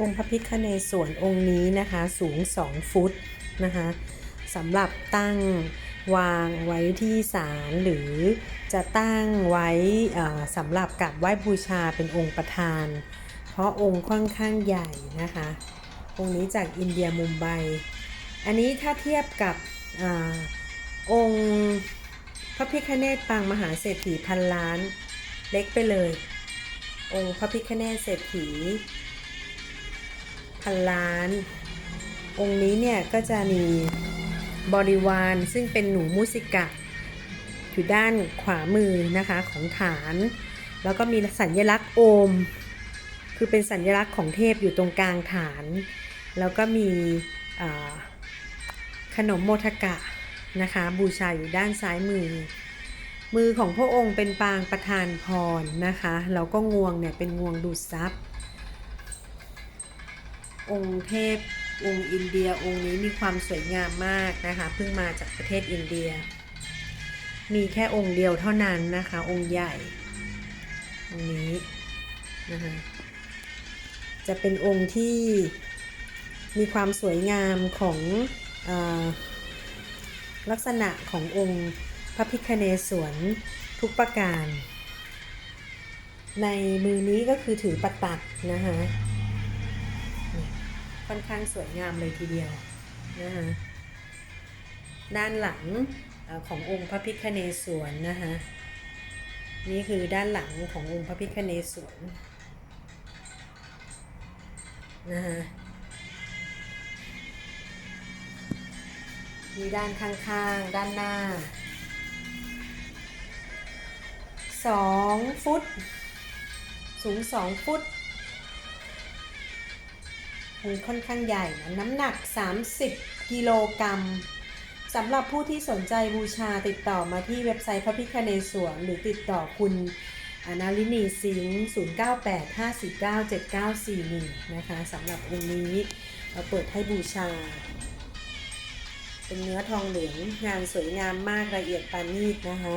องค์พระพิฆเนศวรองค์นี้นะคะสูง 2 ฟุตนะคะสำหรับตั้งวางไว้ที่ศาลหรือจะตั้งไว้สำหรับกราบไหว้บูชาเป็นองค์ประธาน เพราะองค์ค่อนข้างใหญ่นะคะ องค์นี้จากอินเดียมุมไบ อันนี้ถ้าเทียบกับอองค์พระพิฆเนศปางมหาเศรษฐีพันล้านเล็กไปเลย องค์พระพิฆเนศเศรษฐี พันล้าน องค์นี้เนี่ยก็จะมีบริวารซึ่งเป็นหนูมุสิกะ อยู่ด้านขวามือนะคะของฐาน แล้วก็มีสัญลักษณ์โอม คือเป็นสัญลักษณ์ของเทพอยู่ตรงกลางฐาน แล้วก็มีขนมโมทกะนะคะบูชาอยู่ด้านซ้ายมือ มือของพระองค์เป็นปางประธานพรนะคะแล้วก็งวงเนี่ยเป็นงวงดูดซับ องค์เทพองค์อินเดียองค์นี้มีความสวยงามมากนะคะเพิ่งมาจากประเทศอินเดีย มีแค่องค์เดียวเท่านั้นนะคะ องค์ใหญ่องค์นี้นะคะจะเป็นองค์ที่มีความสวยงามของอลักษณะขององค์พระพิคเนศวรทุกประการ ในมือนี้ก็คือถือประตักนะคะ ค่อนข้างสวยงามเลยทีเดียวนะคะด้านหลังขององค์พระพิฆเนศวรนะคะนี่คือด้านหลังขององค์พระพิฆเนศวรนะคะมีด้านข้างๆ ด้านหน้าสองฟุต สูงสองฟุต มันค่อนข้างใหญ่นะน้ำหนัก 30 กิโลกรัมสำหรับผู้ที่สนใจบูชาติดต่อมาที่เว็บไซต์พระพิคเนศวรหรือติดต่อคุณอนาลินีสิงห์0985497941 นะคะสำหรับองค์นี้เราเปิดให้บูชา เป็นเนื้อทองเหลืองงานสวยงามมากละเอียดปานีตนะคะ